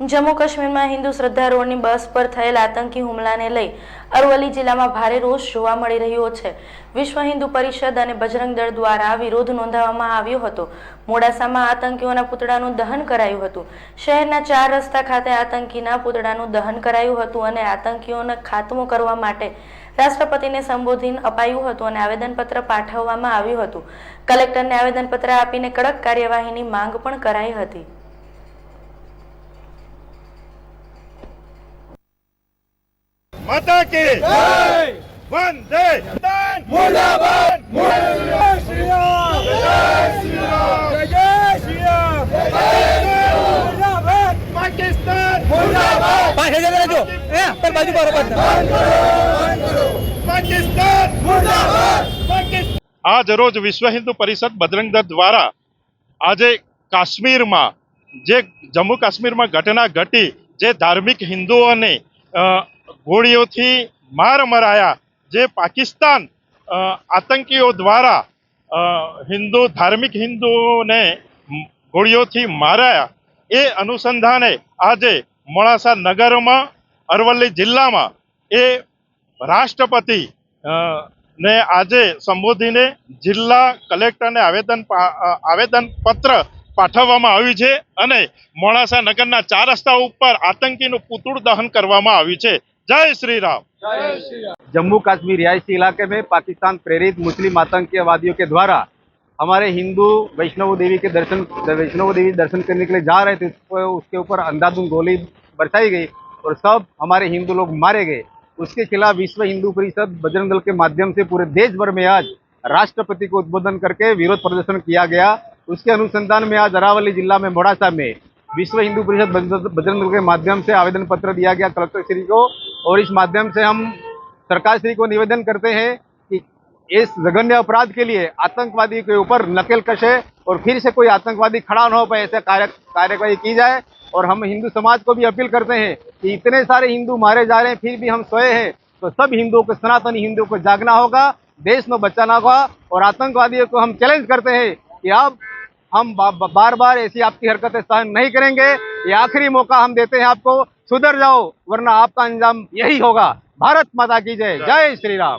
જમ્મુ કાશ્મીરમાં હિન્દુ શ્રદ્ધાળુઓની બસ પર થયેલ આતંકી હુમલાને લઈ અરવલ્લી જિલ્લામાં ભારે રોષ જોવા મળી રહ્યો છે. વિશ્વ હિન્દુ પરિષદ અને બજરંગ દળ દ્વારા વિરોધ નોંધાવવામાં આવ્યો હતો. મોડાસામાં આતંકીઓના પૂતળાનું દહન કરાયું હતું. શહેરના ચાર રસ્તા ખાતે આતંકીના પૂતળાનું દહન કરાયું હતું અને આતંકીઓનો ખાત્મો કરવા માટે રાષ્ટ્રપતિને સંબોધન અપાયું હતું અને આવેદનપત્ર પાઠવવામાં આવ્યું હતું. કલેક્ટરને આવેદનપત્ર આપીને કડક કાર્યવાહીની માંગ પણ કરાઈ હતી. माता की वंदे मुर्दाबाद मुर्दाबाद श्री राम जय श्री राम जय श्री राम मुर्दाबाद पाकिस्तान मुर्दाबाद પાછળ જતા રહેજો એ પર બાજુ બરોબર પાકિસ્તાન મુર્દાબાદ પાકિસ્તાન આજ રોજ વિશ્વ હિન્દુ પરિષદ બજરંગ દળ દ્વારા આજે કાશ્મીરમાં જે જમ્મુ કાશ્મીરમાં ઘટના ઘટી જે ધાર્મિક હિન્દુઓને અ, ગોળીઓથી માર મરાયા, જે પાકિસ્તાન આતંકીઓ દ્વારા હિન્દુ, ધાર્મિક હિન્દુઓને ગોળીઓથી માર્યા. એ અનુસંધાને આજે મોડાસા નગરમાં, અરવલ્લી જિલ્લામાં એ રાષ્ટ્રપતિ ને આજે સંબોધીને જિલ્લા કલેક્ટરને આવેદન આવેદનપત્ર આવેદન પત્ર પાઠવવામાં આવ્યું છે અને મોડાસા નગરના ચાર રસ્તા ઉપર આતંકીનું પુતળું દહન કરવામાં આવ્યું છે. जय श्री राम जम्मू कश्मीर रियासी इलाके में पाकिस्तान प्रेरित मुस्लिम आतंकवादियों के द्वारा हमारे हिंदू वैष्णव देवी के दर्शन, वैष्णव देवी दर्शन करने के लिए जा रहे थे तो उसके ऊपर अंधाधुन गोली बरसाई गई और सब हमारे हिंदू लोग मारे गए। उसके खिलाफ विश्व हिंदू परिषद बजरंग दल के माध्यम से पूरे देश भर में आज राष्ट्रपति को उद्बोधन करके विरोध प्रदर्शन किया गया। उसके अनुसंधान में आज अरावली जिला में मोड़ासा में विश्व हिंदू परिषद बजरंग दल के माध्यम से आवेदन पत्र दिया गया। कलेक्टर श्री को और इस माध्यम से हम सरकार श्री को निवेदन करते हैं कि इस जघन्य अपराध के लिए आतंकवादी के ऊपर नकेल कसे और फिर से कोई आतंकवादी खड़ा न हो पाए, ऐसे कार्य कार्यवाही की जाए। और हम हिंदू समाज को भी अपील करते हैं कि इतने सारे हिंदू मारे जा रहे हैं, फिर भी हम सोए हैं तो सब हिंदुओं को, सनातनी हिंदुओं को जागना होगा, देश में बचाना होगा। और आतंकवादियों को हम चैलेंज करते हैं कि अब हम बार बार ऐसी आपकी हरकतें सहन नहीं करेंगे। ये आखिरी मौका हम देते हैं आपको। सुधर जाओ वरना आपका अंजाम यही होगा। भारत माता की जय। जय श्री राम।